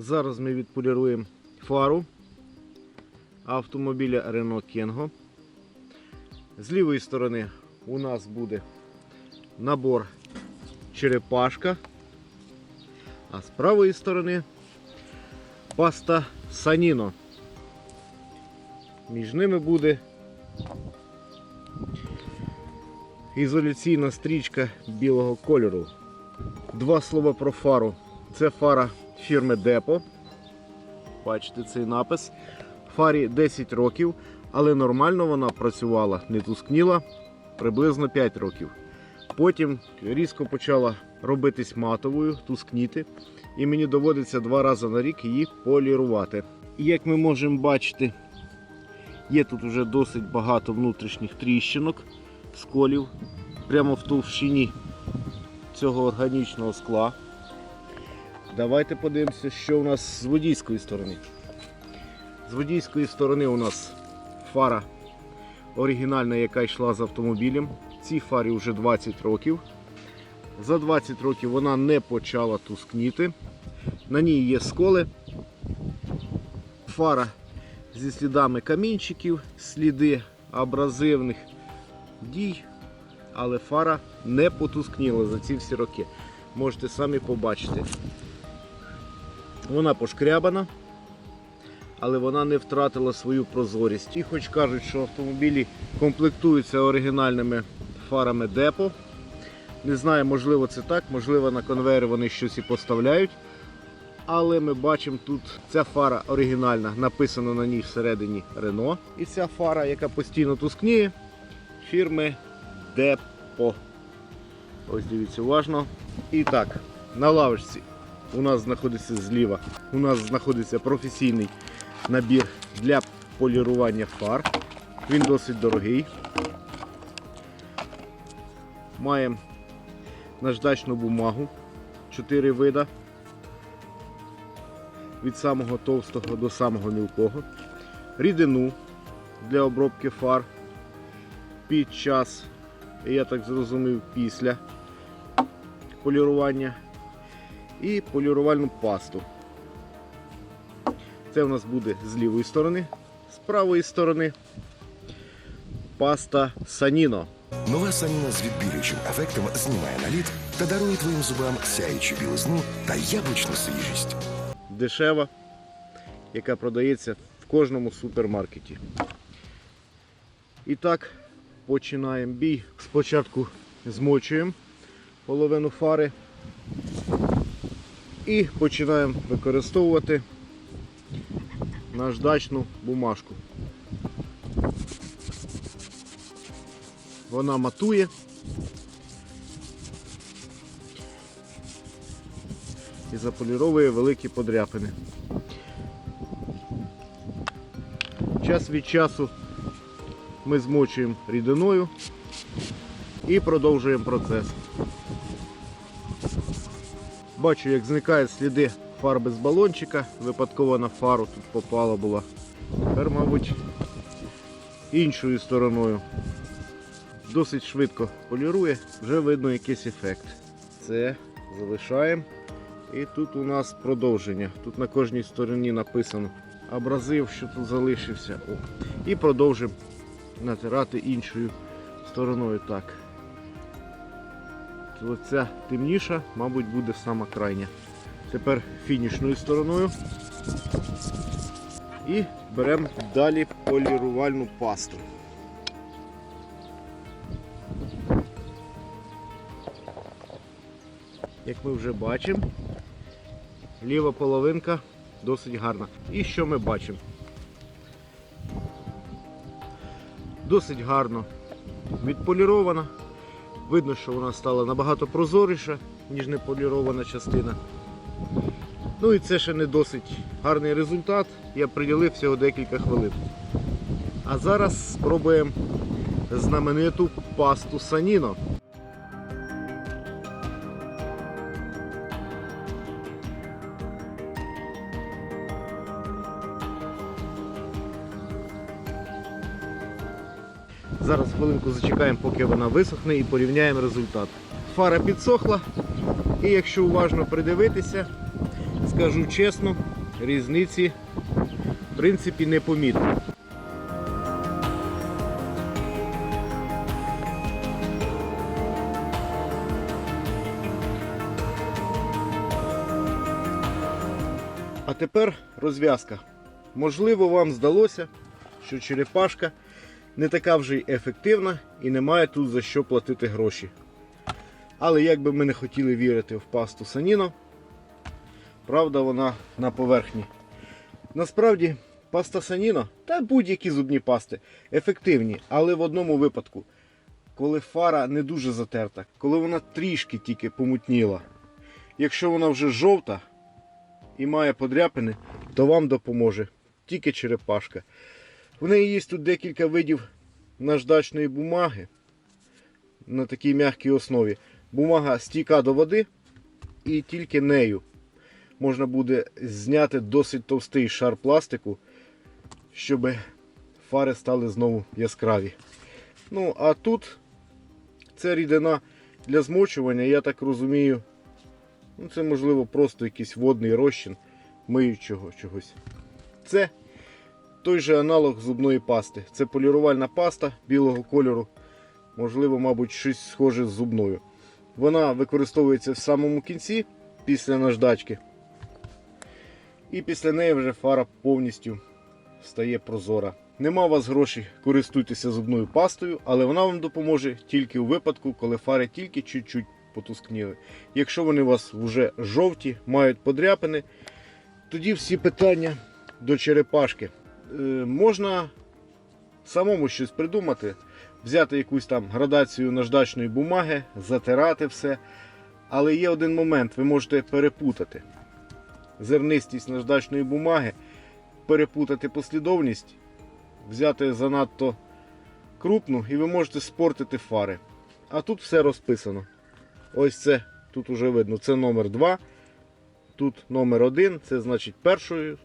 Зараз ми відполіруємо фару автомобіля Renault Kengo. З лівої сторони у нас буде набор черепашка, а з правої сторони паста Саніно. Між ними буде ізоляційна стрічка білого кольору. Два слова про фару. Це фара фірми Депо. Бачите цей напис. Фарі 10 років, але нормально вона працювала, не тускніла приблизно 5 років. Потім різко почала робитись матовою, тускніти, і мені доводиться два рази на рік її полірувати. І як ми можемо бачити, є тут вже досить багато внутрішніх тріщинок, сколів, прямо в товщині цього органічного скла. Давайте подивимося, що у нас з водійської сторони. З водійської сторони у нас фара оригінальна, яка йшла з автомобілем. Цій фарі вже 20 років. За 20 років вона не почала тускніти. На ній є сколи. Фара зі слідами камінчиків, сліди абразивних дій, але фара не потускніла за ці всі роки. Можете самі побачити. Вона пошкрябана, але вона не втратила свою прозорість. І хоч кажуть, що автомобілі комплектуються оригінальними фарами депо. Не знаю, можливо це так, можливо на конвейер вони щось і поставляють. Але ми бачимо тут ця фара оригінальна, написано на ній всередині Renault. І ця фара, яка постійно тускніє, фірми Депо. Ось дивіться уважно. І так, на лавочці у нас знаходиться зліва. У нас знаходиться професійний набір для полірування фар. Він досить дорогий. Маємо наждачну бумагу 4 вида. Від самого товстого до самого мілкого. Рідину для обробки фар під час, я так зрозумів, після полірування і полірувальну пасту. Це у нас буде з лівої сторони, з правої сторони паста Саніно. Нова саніна з відбілюючим ефектом знімає наліт та дарує твоїм зубам сяючу білизну та яблучну свіжість. Дешева, яка продається в кожному супермаркеті. І так, починаємо бій. Спочатку змочуємо половину фари і починаємо використовувати наждачну бумажку. Вона матує. І заполіровує великі подряпини. Час від часу ми змочуємо рідиною і продовжуємо процес. Бачу, як зникають сліди фарби з балончика, випадково на фару тут попала була. Тепер, мабуть, іншою стороною. Досить швидко полірує, вже видно якийсь ефект. Це залишаємо. І тут у нас продовження. Тут на кожній стороні написано абразив, що тут залишився. О. І продовжимо натирати іншою стороною. Так. Оця темніша, мабуть, буде сама крайня. Тепер фінішною стороною. І беремо далі полірувальну пасту. Як ми вже бачимо, ліва половинка досить гарна. І що ми бачимо? Досить гарно відполірована. Видно, що вона стала набагато прозоріша, ніж неполірована частина. Ну і це ще не досить гарний результат. Я приділив всього декілька хвилин. А зараз спробуємо знамениту пасту Саніно. Зараз хвилинку зачекаємо, поки вона висохне і порівняємо результат. Фара підсохла, і якщо уважно придивитися, скажу чесно, різниці в принципі не помітно. А тепер розв'язка. Можливо, вам здалося, що черепашка не така вже й ефективна і немає тут за що платити гроші. Але як би ми не хотіли вірити в пасту Саніно, правда вона на поверхні. Насправді, паста Саніно та будь-які зубні пасти ефективні, але в одному випадку, коли фара не дуже затерта, коли вона трішки тільки помутніла. Якщо вона вже жовта і має подряпини, то вам допоможе тільки черепашка. В неї є тут декілька видів наждачної бумаги на такій м'якій основі. Бумага стійка до води, і тільки нею можна буде зняти досить товстий шар пластику, щоб фари стали знову яскраві. Ну, а тут це рідина для змочування, я так розумію. Ну, це можливо просто якийсь водний розчин миючого чогось. Це той же аналог зубної пасти. Це полірувальна паста білого кольору. Можливо, мабуть, щось схоже з зубною. Вона використовується в самому кінці після наждачки. І після неї вже фара повністю стає прозора. Нема у вас грошей, користуйтеся зубною пастою, але вона вам допоможе тільки у випадку, коли фари тільки чуть-чуть потускніли. Якщо вони у вас вже жовті, мають подряпини, тоді всі питання до черепашки. Е, можна самому щось придумати, взяти якусь там градацію наждачної бумаги, затирати все. Але є один момент, ви можете перепутати зернистість наждачної бумаги, перепутати послідовність, взяти занадто крупну і ви можете спортити фари. А тут все розписано. Ось це, тут уже видно, це номер 2, тут номер 1, це значить першою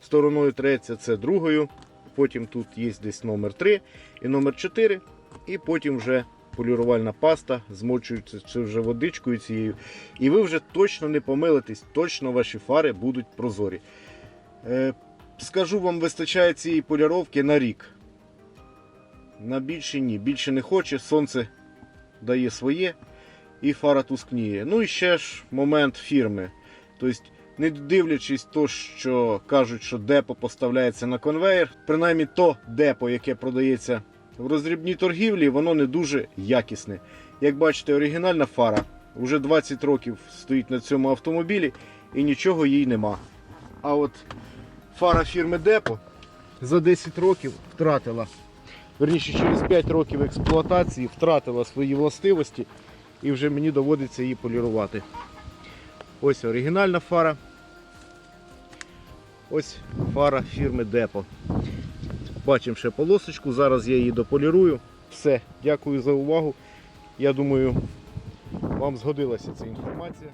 стороною треться, це другою. Потім тут є десь номер 3 і номер 4, і потім вже полірувальна паста, змочується чи вже водичкою цією. І ви вже точно не помилитесь, точно ваші фари будуть прозорі. Е, скажу вам, вистачає цієї поліровки на рік. На більше ні. Більше не хоче, сонце дає своє і фара тускніє. Ну і ще ж момент фірми. Тобто, не дивлячись то, що кажуть, що депо поставляється на конвейер, принаймні то депо, яке продається в роздрібній торгівлі, воно не дуже якісне. Як бачите, оригінальна фара вже 20 років стоїть на цьому автомобілі і нічого їй нема. А от фара фірми Депо за 10 років втратила, верніше через 5 років експлуатації втратила свої властивості і вже мені доводиться її полірувати. Ось оригінальна фара. Ось фара фірми Депо. Бачимо ще полосочку, зараз я її дополірую. Все, дякую за увагу. Я думаю, вам згодилася ця інформація.